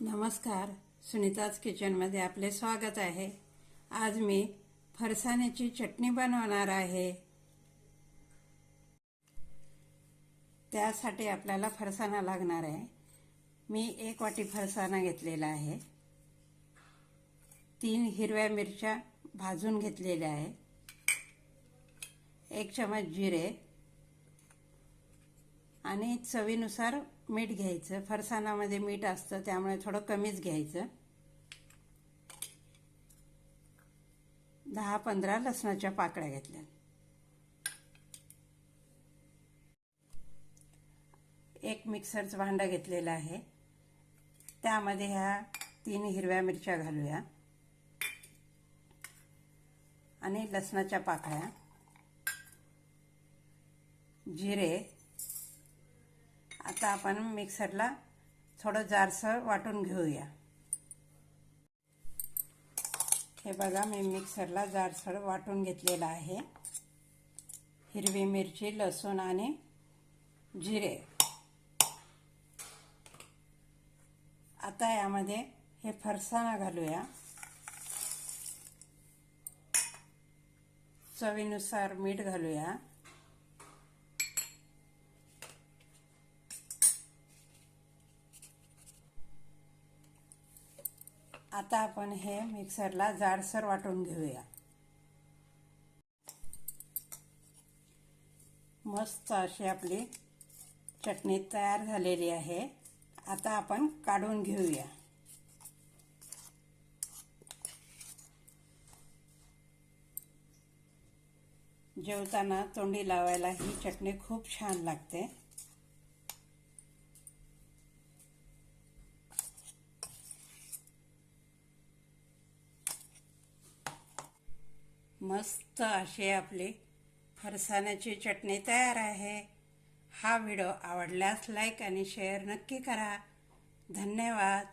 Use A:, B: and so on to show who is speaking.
A: नमस्कार. सुनीताज किचनमध्ये आपले स्वागत आहे. आज मी फरसाण्याची चटणी बनवणार आहे. त्यासाठी आपल्याला फरसाणा लागणार आहे. मी एक वाटी फरसाणा घेतलेला आहे. तीन हिरव्या मिरच्या भाजून घेतलेल्या आहे. एक चमच जिरे. आणि चवीनुसार मीठ घ्यायचं. फरसाणामध्ये मीठ असतं त्यामुळे थोडं कमीच घ्यायचं. दहा पंधरा लसणाच्या पाकळ्या घेतल्या. एक मिक्सरचं भांडं घेतलेलं आहे. त्यामध्ये ह्या तीन हिरव्या मिरच्या घालूया. आणि लसणाच्या पाकळ्या. जिरे आता आपण मिक्सरला थोडं जारसं वाटून घेऊया. हे बघा मी मिक्सरला जारसळ वाटून घेतलेलं आहे. हिरवी मिरची लसूण आणि जिरे. आता यामध्ये हे फरसाणा घालूया. चवीनुसार मीठ घालूया. आता आपण हे मिक्सरला जाडसर वाटून घेऊया. मस्त अशी आपली चटणी तयार झालेली आहे. आता आपण काढून घेऊया. जेवताना तोंडी लावायला ही चटणी खूप छान लागते. मस्त अशी आपली फरसाण्याची चटणी तयार आहे. हा व्हिडिओ आवडल्यास लाईक आणि शेअर नक्की करा. धन्यवाद.